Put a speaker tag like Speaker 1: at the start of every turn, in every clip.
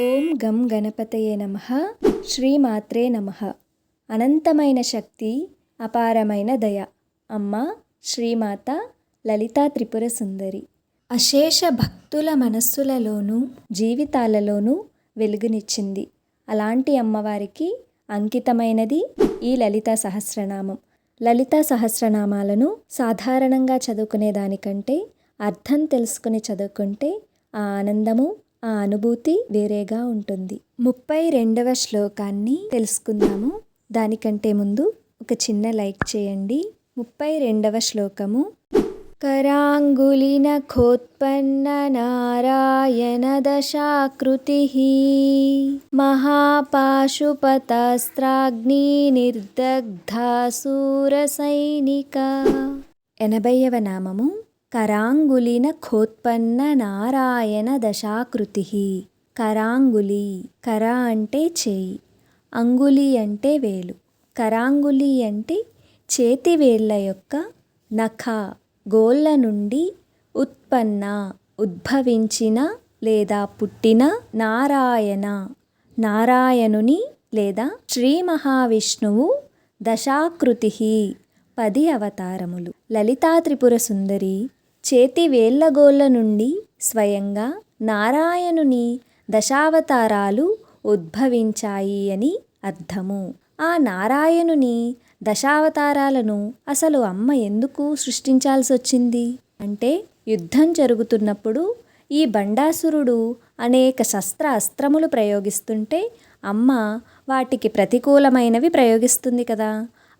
Speaker 1: ఓం గం గణపతయే నమ. శ్రీమాత్రే నమ. అనంతమైన శక్తి అపారమైన దయ. అమ్మ శ్రీమాత లలితా త్రిపుర సుందరి. అశేష భక్తుల మనస్సులలోనూ జీవితాలలోనూ వెలుగునిచ్చింది. అలాంటి అమ్మవారికి అంకితమైనది ఈ లలితా సహస్రనామం. లలితా సహస్రనామాలను సాధారణంగా చదువుకునే దానికంటే అర్థం తెలుసుకుని చదువుకుంటే ఆ ఆనందము ఆ అనుభూతి వేరేగా ఉంటుంది ముప్పై రెండవ శ్లోకాన్ని తెలుసుకుందాము దానికంటే ముందు ఒక చిన్న లైక్ చేయండి ముప్పై రెండవ శ్లోకము कराङ्गुलिनखोत्पन्न नारायणदशाकृतिः महापाशुपतास्त्राग्निनिर्दग्धासूरसैनिका ఎనభైవ నామము కరాంగులిన ఖోత్పన్న నారాయణ దశాకృతి. కరాంగులి కర అంటే చేయి అంగులి అంటే వేలు. కరాంగులి అంటే చేతివేళ్ళ యొక్క నఖ గోళ్ళ నుండి ఉత్పన్న ఉద్భవించిన లేదా పుట్టిన నారాయణ. నారాయణుని లేదా శ్రీ మహావిష్ణువు దశాకృతి. పది అవతారములు. లలితా త్రిపుర సుందరి చేతి వేళ్ళగోళ్ళ నుండి స్వయంగా నారాయణుని దశావతారాలు ఉద్భవించాయి అని అర్థము. ఆ నారాయణుని దశావతారాలను అసలు అమ్మ ఎందుకు సృష్టించాల్సి వచ్చింది అంటే యుద్ధం జరుగుతున్నప్పుడు ఈ బండాసురుడు అనేక శస్త్ర అస్త్రములు ప్రయోగిస్తుంటే అమ్మ వాటికి ప్రతికూలమైనవి ప్రయోగిస్తుంది కదా.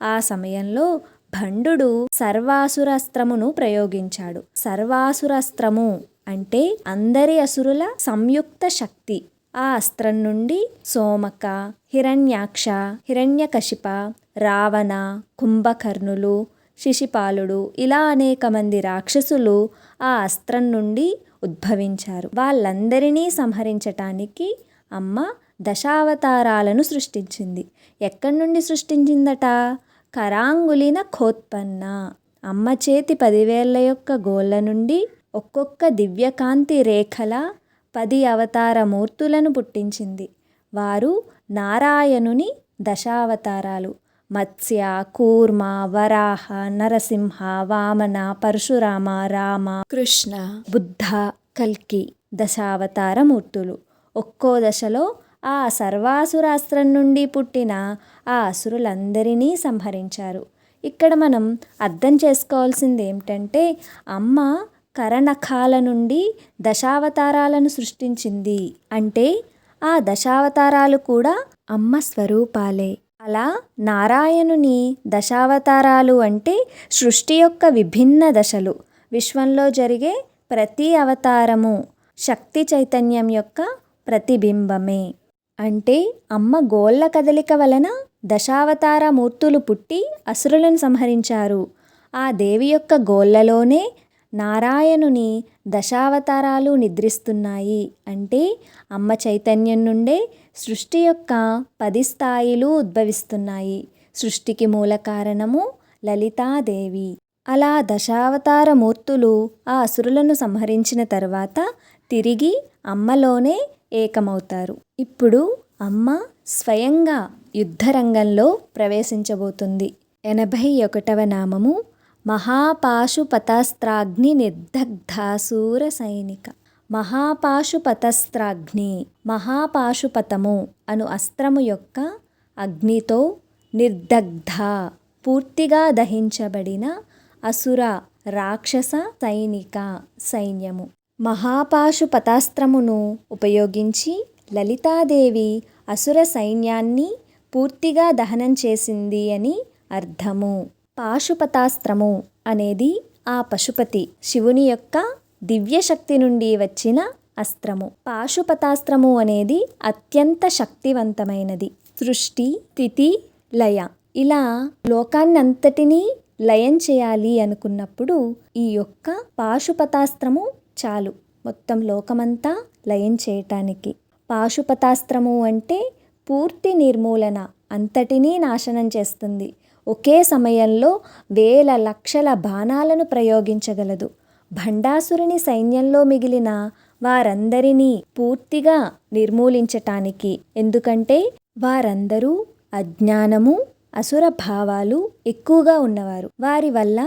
Speaker 1: ఆ సమయంలో భండు సర్వాసురాస్త్రమును ప్రయోగించాడు. సర్వాసురాస్త్రము అంటే అందరి అసురుల సంయుక్త శక్తి. ఆ అస్త్రం నుండి సోమక హిరణ్యాక్ష హిరణ్యకశిప రావణ కుంభకర్ణులు శిశిపాలుడు ఇలా అనేక మంది రాక్షసులు ఆ అస్త్రం నుండి ఉద్భవించారు. వాళ్ళందరినీ సంహరించటానికి అమ్మ దశావతారాలను సృష్టించింది. ఎక్కడి నుండి సృష్టించిందట? కరాంగులిన ఖోత్పన్న అమ్మ చేతి పదివేల యొక్క గోళ్ళ నుండి ఒక్కొక్క దివ్యకాంతి రేఖల పది అవతార మూర్తులను పుట్టించింది. వారు నారాయణుని దశావతారాలు. మత్స్య కూర్మ వరాహ నరసింహ వామన పరశురామ రామ కృష్ణ బుద్ధ కల్కి దశావతార మూర్తులు. ఒక్కో దశలో ఆ సర్వాసురాస్త్రం నుండి పుట్టిన ఆ అసురులందరినీ సంహరించారు. ఇక్కడ మనం అర్థం చేసుకోవాల్సింది ఏమిటంటే అమ్మ కరణకాల నుండి దశావతారాలను సృష్టించింది. అంటే ఆ దశావతారాలు కూడా అమ్మ స్వరూపాలే. అలా నారాయణుని దశావతారాలు అంటే సృష్టి యొక్క విభిన్న దశలు. విశ్వంలో జరిగే ప్రతి అవతారము శక్తి చైతన్యం యొక్క ప్రతిబింబమే. అంటే అమ్మ గోళ్ళ కదలిక వలన దశావతార మూర్తులు పుట్టి అసురులను సంహరించారు. ఆ దేవి యొక్క గోళ్ళలోనే నారాయణుని దశావతారాలు నిద్రిస్తున్నాయి. అంటే అమ్మ చైతన్యం నుండే సృష్టి యొక్క పది స్థాయిలు ఉద్భవిస్తున్నాయి. సృష్టికి మూల కారణము లలితాదేవి. అలా దశావతార మూర్తులు ఆ అసురులను సంహరించిన తర్వాత తిరిగి అమ్మలోనే ఏకమవుతారు. ఇప్పుడు అమ్మ స్వయంగా యుద్ధరంగంలో ప్రవేశించబోతుంది. ఎనభై ఒకటవ నామము మహాపాశుపతాస్త్రాగ్ని నిర్దగ్ధాసూర సైనిక. మహాపాశుపతస్త్రాగ్ని మహాపాశుపతము అను అస్త్రము యొక్క అగ్నితో నిర్దగ్ధ పూర్తిగా దహించబడిన అసుర రాక్షస సైనిక సైన్యము. మహాపాశుపతాస్త్రమును ఉపయోగించి లలితాదేవి అసుర సైన్యాన్ని పూర్తిగా దహనం చేసింది అని అర్థము. పాశుపతాస్త్రము అనేది ఆ పశుపతి శివుని యొక్క దివ్యశక్తి నుండి వచ్చిన అస్త్రము. పాశుపతాస్త్రము అనేది అత్యంత శక్తివంతమైనది. సృష్టి స్థితి లయ ఇలా లోకాన్నంతటినీ లయం చేయాలి అనుకున్నప్పుడు ఈ యొక్క పాశుపతాస్త్రము చాలు. మొత్తం లోకమంతా లయం చేయటానికి. పాశుపతాస్త్రము అంటే పూర్తి నిర్మూలన అంతటినీ నాశనం చేస్తుంది. ఒకే సమయంలో వేల లక్షల బాణాలను ప్రయోగించగలదు. భండాసురుని సైన్యంలో మిగిలిన వారందరినీ పూర్తిగా నిర్మూలించటానికి. ఎందుకంటే వారందరూ అజ్ఞానము అసుర భావాలు ఎక్కువగా ఉన్నవారు. వారి వల్ల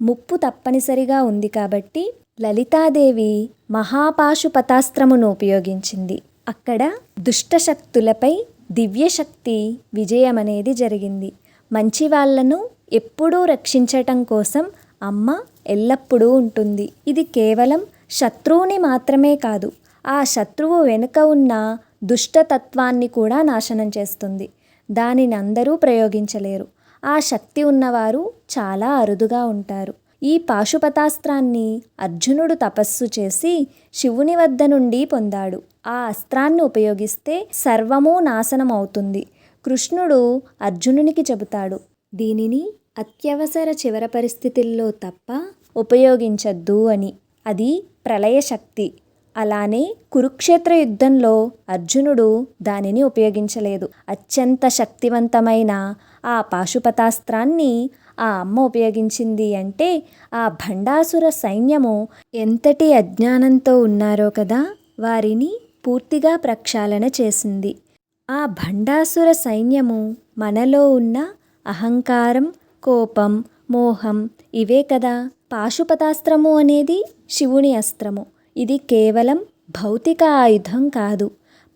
Speaker 1: ముప్పు తప్పనిసరిగా ఉంది కాబట్టి లలితాదేవి మహాపాశుపతాస్త్రమును ఉపయోగించింది. అక్కడ దుష్టశక్తులపై దివ్యశక్తి విజయం అనేది జరిగింది. మంచి వాళ్ళను ఎప్పుడూ రక్షించటం కోసం అమ్మ ఎల్లప్పుడూ ఉంటుంది. ఇది కేవలం శత్రువుని మాత్రమే కాదు ఆ శత్రువు వెనుక ఉన్న దుష్టతత్వాన్ని కూడా నాశనం చేస్తుంది. దానిని అందరూ ప్రయోగించలేరు. ఆ శక్తి ఉన్నవారు చాలా అరుదుగా ఉంటారు. ఈ పాశుపతాస్త్రాన్ని అర్జునుడు తపస్సు చేసి శివుని వద్ద నుండి పొందాడు. ఆ అస్త్రాన్ని ఉపయోగిస్తే సర్వము నాశనం అవుతుంది కృష్ణుడు అర్జునునికి చెబుతాడు దీనిని అత్యవసర చివర పరిస్థితుల్లో తప్ప ఉపయోగించద్దు అని. అది ప్రళయ శక్తి. అలానే కురుక్షేత్ర యుద్ధంలో అర్జునుడు దానిని ఉపయోగించలేదు. అత్యంత శక్తివంతమైన ఆ పాశుపతాస్త్రాన్ని ఆ అమ్మ ఉపయోగించింది అంటే ఆ భండాసుర సైన్యము ఎంతటి అజ్ఞానంతో ఉన్నారో కదా వారిని పూర్తిగా ప్రక్షాళన చేసింది. ఆ భండాసుర సైన్యము మనలో ఉన్న అహంకారం కోపం మోహం ఇవే కదా పాశుపతాస్త్రము అనేది శివుని అస్త్రము. ఇది కేవలం భౌతిక ఆయుధం కాదు.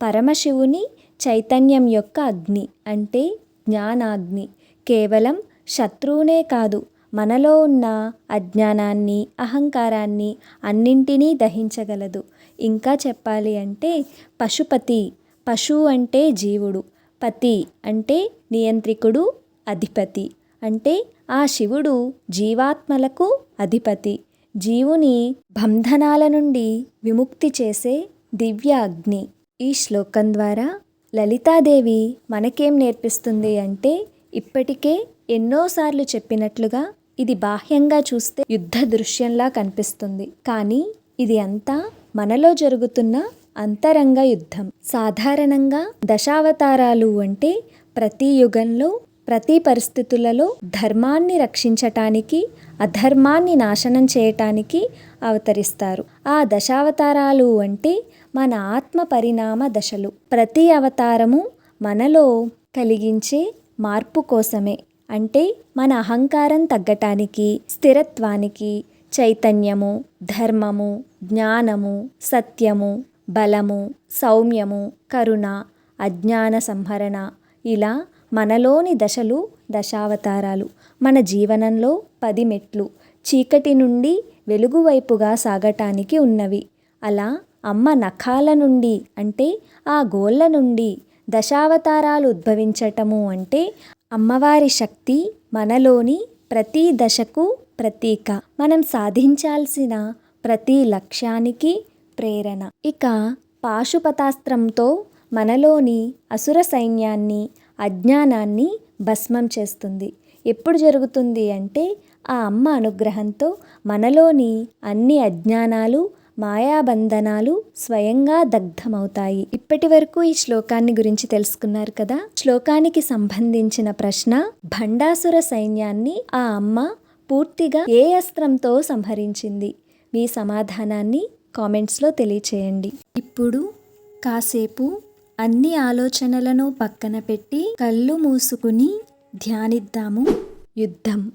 Speaker 1: పరమశివుని చైతన్యం యొక్క అగ్ని అంటే జ్ఞానాగ్ని. కేవలం శత్రువునే కాదు మనలో ఉన్న అజ్ఞానాన్ని అహంకారాన్ని అన్నింటినీ దహించగలదు. ఇంకా చెప్పాలి అంటే పశుపతి. పశువు అంటే జీవుడు. పతి అంటే నియంత్రికుడు అధిపతి. అంటే ఆ శివుడు జీవాత్మలకు అధిపతి. జీవుని బంధనాల నుండి విముక్తి చేసే దివ్య అగ్ని ఈ శ్లోకం ద్వారా లలితాదేవి మనకేం నేర్పిస్తుంది అంటే ఇప్పటికే ఎన్నోసార్లు చెప్పినట్లుగా ఇది బాహ్యంగా చూస్తే యుద్ధ దృశ్యంలా కనిపిస్తుంది. కానీ ఇది అంతా మనలో జరుగుతున్న అంతరంగ యుద్ధం. సాధారణంగా దశావతారాలు అంటే ప్రతి యుగంలో ప్రతి పరిస్థితులలో ధర్మాన్ని రక్షించటానికి అధర్మాన్ని నాశనం చేయటానికి అవతరిస్తారు. ఆ దశావతారాలు అంటే మన ఆత్మ పరిణామ దశలు. ప్రతి అవతారము మనలో కలిగించే మార్పు కోసమే. అంటే మన అహంకారం తగ్గటానికి స్థిరత్వానికి చైతన్యము ధర్మము జ్ఞానము సత్యము బలము సౌమ్యము కరుణ అజ్ఞాన సంహరణ ఇలా మనలోని దశలు దశావతారాలు. మన జీవనంలో పది మెట్లు చీకటి నుండి వెలుగు వైపుగా సాగటానికి ఉన్నవి. అలా అమ్మ నఖాల నుండి అంటే ఆ గోళ్ళ నుండి దశావతారాలు ఉద్భవించటము అంటే అమ్మవారి శక్తి మనలోని ప్రతి దశకు ప్రతీక. మనం సాధించాల్సిన ప్రతి లక్ష్యానికి ప్రేరణ. ఇక పాశుపతాస్త్రంతో మనలోని అసుర సైన్యాన్ని అజ్ఞానాన్ని భస్మం చేస్తుంది. ఎప్పుడు జరుగుతుంది అంటే ఆ అమ్మ అనుగ్రహంతో మనలోని అన్ని అజ్ఞానాలు మాయాబంధనాలు స్వయంగా దగ్ధమవుతాయి. ఇప్పటి వరకు ఈ శ్లోకాన్ని గురించి తెలుసుకున్నారు కదా? శ్లోకానికి సంబంధించిన ప్రశ్న భండాసుర సైన్యాన్ని ఆ అమ్మ పూర్తిగా ఏ అస్త్రంతో సంహరించింది? మీ సమాధానాన్ని కామెంట్స్లో తెలియచేయండి. ఇప్పుడు కాసేపు అన్ని ఆలోచనలను పక్కన పెట్టి కళ్ళు మూసుకుని ధ్యానిద్దాము. యుద్ధం.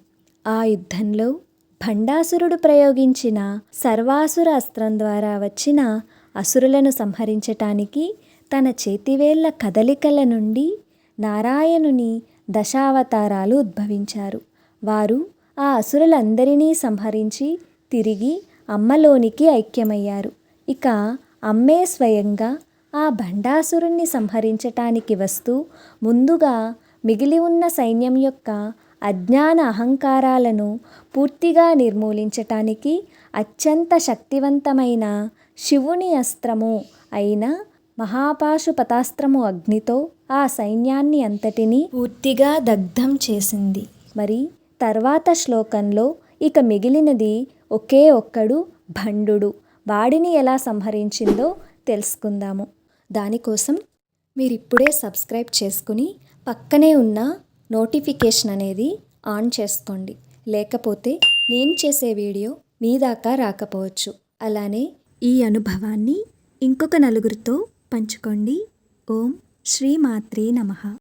Speaker 1: ఆ యుద్ధంలో భండాసురుడు ప్రయోగించిన సర్వాసుర అస్త్రం ద్వారా వచ్చిన అసురులను సంహరించటానికి తన చేతివేళ్ళ కదలికల నుండి నారాయణుని దశావతారాలు ఉద్భవించారు. వారు ఆ అసురులందరినీ సంహరించి తిరిగి అమ్మలోనికి ఐక్యమయ్యారు. ఇక అమ్మే స్వయంగా ఆ భండాసురుణ్ణి సంహరించటానికి వస్తూ ముందుగా మిగిలి ఉన్న సైన్యం యొక్క అజ్ఞాన అహంకారాలను పూర్తిగా నిర్మూలించటానికి అత్యంత శక్తివంతమైన శివుని అస్త్రము అయిన మహాపాశుపతాస్త్రము అగ్నితో ఆ సైన్యాన్ని అంతటినీ పూర్తిగా దగ్ధం చేసింది. మరి తర్వాత శ్లోకంలో ఇక మిగిలినది ఒకే ఒక్కడు భండు వాడిని ఎలా సంహరించిందో తెలుసుకుందాము. దానికోసం మీరిప్పుడే సబ్స్క్రైబ్ చేసుకుని పక్కనే ఉన్న నోటిఫికేషన్ అనేది ఆన్ చేసుకోండి. లేకపోతే నేను చేసే వీడియో మీ దాకా రాకపోవచ్చు. అలానే ఈ అనుభవాన్ని ఇంకొక నలుగురితో పంచుకోండి. ఓం శ్రీమాత్రే నమః.